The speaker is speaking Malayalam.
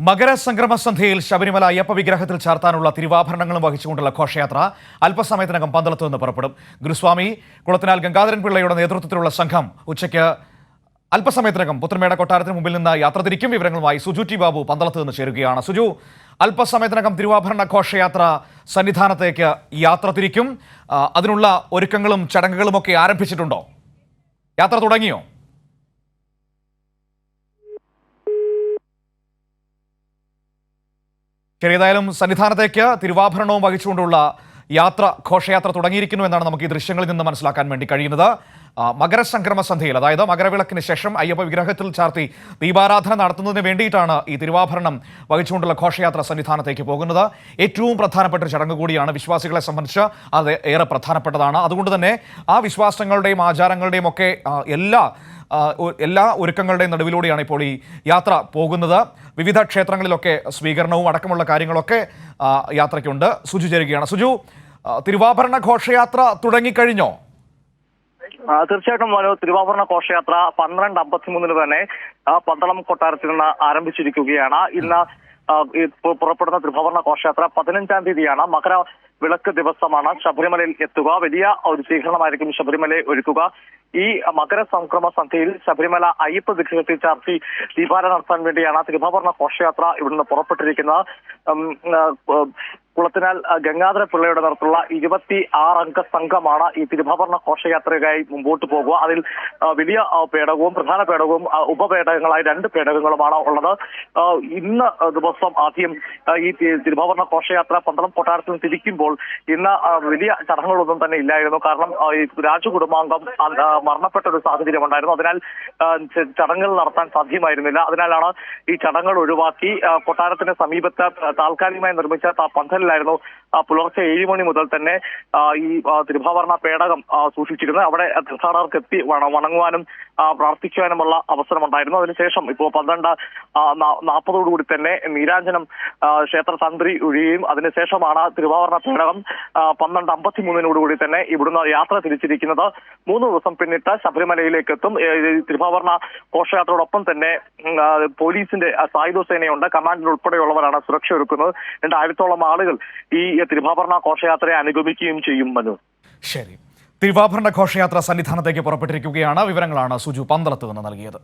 മകരസംക്രമ സന്ധ്യയിൽ ശബരിമല അയ്യപ്പ വിഗ്രഹത്തിൽ ചാർത്താനുള്ള തിരുവാഭരണങ്ങളും വഹിച്ചുകൊണ്ടുള്ള ഘോഷയാത്ര അല്പസമയത്തിനകം പന്തളത്ത് നിന്ന് പുറപ്പെടും. ഗുരുസ്വാമി കുളത്തിനാൽ ഗംഗാധരൻ പിള്ളയുടെ നേതൃത്വത്തിലുള്ള സംഘം ഉച്ചയ്ക്ക് അല്പസമയത്തിനകം പുത്രമേട കൊട്ടാരത്തിന് മുമ്പിൽ നിന്ന് യാത്ര തിരിക്കും. വിവരങ്ങളുമായി സുജു ടി ബാബു പന്തളത്ത് നിന്ന് ചേരുകയാണ്. സുജു അല്പസമയത്തിനകം തിരുവാഭരണ ഘോഷയാത്ര സന്നിധാനത്തേക്ക് യാത്ര തിരിക്കും. അതിനുള്ള ഒരുക്കങ്ങളും ചടങ്ങുകളുമൊക്കെ ആരംഭിച്ചിട്ടുണ്ടോ? യാത്ര തുടങ്ങിയോ? ശരി സന്നിധാനത്തേക്ക് തിരുവാഭരണവും വഹിച്ചുകൊണ്ടുള്ള യാത്ര ഘോഷയാത്ര തുടങ്ങിയിരിക്കുന്നു എന്നാണ് നമുക്ക് ഈ ദൃശ്യങ്ങളിൽ നിന്ന് മനസ്സിലാക്കാൻ വേണ്ടി കഴിയുന്നത്. മകരസംക്രമ സന്ധ്യയിൽ അതായത് മകരവിളക്കിന് ശേഷം അയ്യപ്പ വിഗ്രഹത്തിൽ ചാർത്തി ദീപാരാധന നടത്തുന്നതിന് വേണ്ടിയിട്ടാണ് ഈ തിരുവാഭരണം വഹിച്ചുകൊണ്ടുള്ള ഘോഷയാത്ര സന്നിധാനത്തേക്ക് പോകുന്നത്. ഏറ്റവും പ്രധാനപ്പെട്ട ഒരു ചടങ്ങ് കൂടിയാണ് വിശ്വാസികളെ സംബന്ധിച്ച് അത് ഏറെ പ്രധാനപ്പെട്ടതാണ്. അതുകൊണ്ട് തന്നെ ആ വിശ്വാസങ്ങളുടെയും ആചാരങ്ങളുടെയും ഒക്കെ എല്ലാ എല്ലാ ഒരുക്കങ്ങളുടെയും നടുവിലൂടെയാണ് ഇപ്പോൾ ഈ യാത്ര പോകുന്നത്. വിവിധ ക്ഷേത്രങ്ങളിലൊക്കെ സ്വീകരണവും അടക്കമുള്ള കാര്യങ്ങളൊക്കെ യാത്രയ്ക്കുണ്ട്. സുജു ചേരുകയാണ്. സുജു തിരുവാഭരണ ഘോഷയാത്ര തുടങ്ങിക്കഴിഞ്ഞോ? തീർച്ചയായിട്ടും മനു തിരുവാഭരണ ഘോഷയാത്ര പന്ത്രണ്ട് അമ്പത്തിമൂന്നിന് തന്നെ പന്തളം കൊട്ടാരത്തിൽ നിന്ന് ആരംഭിച്ചിരിക്കുകയാണ്. ഇന്ന് പുറപ്പെടുന്ന തിരുവാഭരണ ഘോഷയാത്ര പതിനഞ്ചാം തീയതിയാണ്. മകര വിളക്ക് ദിവസമാണ് ശബരിമലയിൽ എത്തുക. വലിയ ഒരു സ്വീകരണമായിരിക്കും ശബരിമലയെ ഒരുക്കുക. ഈ മകര സംക്രമ സന്ധ്യയിൽ ശബരിമല അയ്യപ്പ വിഗ്രഹത്തിൽ ചാർത്തി ദീപാര നടത്താൻ വേണ്ടിയാണ് തിരുവാഭരണ ഘോഷയാത്ര ഇവിടുന്ന് പുറപ്പെട്ടിരിക്കുന്നത്. കുളത്തിനാൽ ഗംഗാധര പിള്ളയുടെ നേതൃത്വമുള്ള ഇരുപത്തി ആറംഗ സംഘമാണ് ഈ തിരുവാഭരണ ഘോഷയാത്രയ്ക്കായി മുമ്പോട്ട് പോകുക. അതിൽ വലിയ പേടകവും പ്രധാന പേടകവും ഉപപേടകങ്ങളായി രണ്ട് പേടകങ്ങളുമാണ് ഉള്ളത്. ഇന്ന് ദിവസം ആദ്യം ഈ തി- തിരുവാഭരണ ഘോഷയാത്ര പന്തളം കൊട്ടാരത്തിൽ നിന്ന് തിരിക്കുമ്പോൾ ഇന്ന് വലിയ ചടങ്ങുകളൊന്നും തന്നെ ഇല്ലായിരുന്നു. കാരണം രാജകുടുംബാംഗം മരണപ്പെട്ട ഒരു സാഹചര്യം ഉണ്ടായിരുന്നു. അതിനാൽ ചടങ്ങുകൾ നടത്താൻ സാധ്യമായിരുന്നില്ല. അതിനാലാണ് ഈ ചടങ്ങുകൾ ഒഴിവാക്കി കൊട്ടാരത്തിന് സമീപത്ത് താൽക്കാലികമായി നിർമ്മിച്ച ത- പന്തലിലായിരുന്നു പുലർച്ചെ ഏഴ് മണി മുതൽ തന്നെ ഈ തിരുഭാവർണ പേടകം സൂക്ഷിച്ചിരുന്നത്. അവിടെ തീർത്ഥാടകർക്ക് എത്തി വണങ്ങുവാനും പ്രാർത്ഥിക്കുവാനുമുള്ള അവസരമുണ്ടായിരുന്നു. അതിനുശേഷം ഇപ്പോൾ പന്ത്രണ്ട് നാൽപ്പതോടുകൂടി തന്നെ നീരാഞ്ജനം ക്ഷേത്ര തന്ത്രി ഒഴിയുകയും അതിനുശേഷമാണ് തിരുവാവർണ പേടകം പന്ത്രണ്ട് പന്ത്രണ്ട് അമ്പത്തിമൂന്നിനോടുകൂടി തന്നെ ഇവിടുന്ന് യാത്ര തിരിച്ചിരിക്കുന്നത്. മൂന്ന് ദിവസം പിന്നിട്ട് ശബരിമലയിലേക്ക് എത്തും തിരുവാവർണ ഘോഷയാത്രയോടൊപ്പം തന്നെ പോലീസിന്റെ സായുധ സേനയുണ്ട് കമാൻഡർ ഉൾപ്പെടെയുള്ളവരാണ് സുരക്ഷ ഒരുക്കുന്നത് രണ്ടായിരത്തോളം ഈ തിരുവാഭരണ ഘോഷയാത്രയെ അനുഗമിക്കുകയും ചെയ്യും മനു. ശരി. തിരുവാഭരണ ഘോഷയാത്ര സന്നിധാനത്തേക്ക് പുറപ്പെട്ടിരിക്കുകയാണ്. വിവരങ്ങളാണ് സുജു പന്തളത്ത് നിന്ന് നൽകിയത്.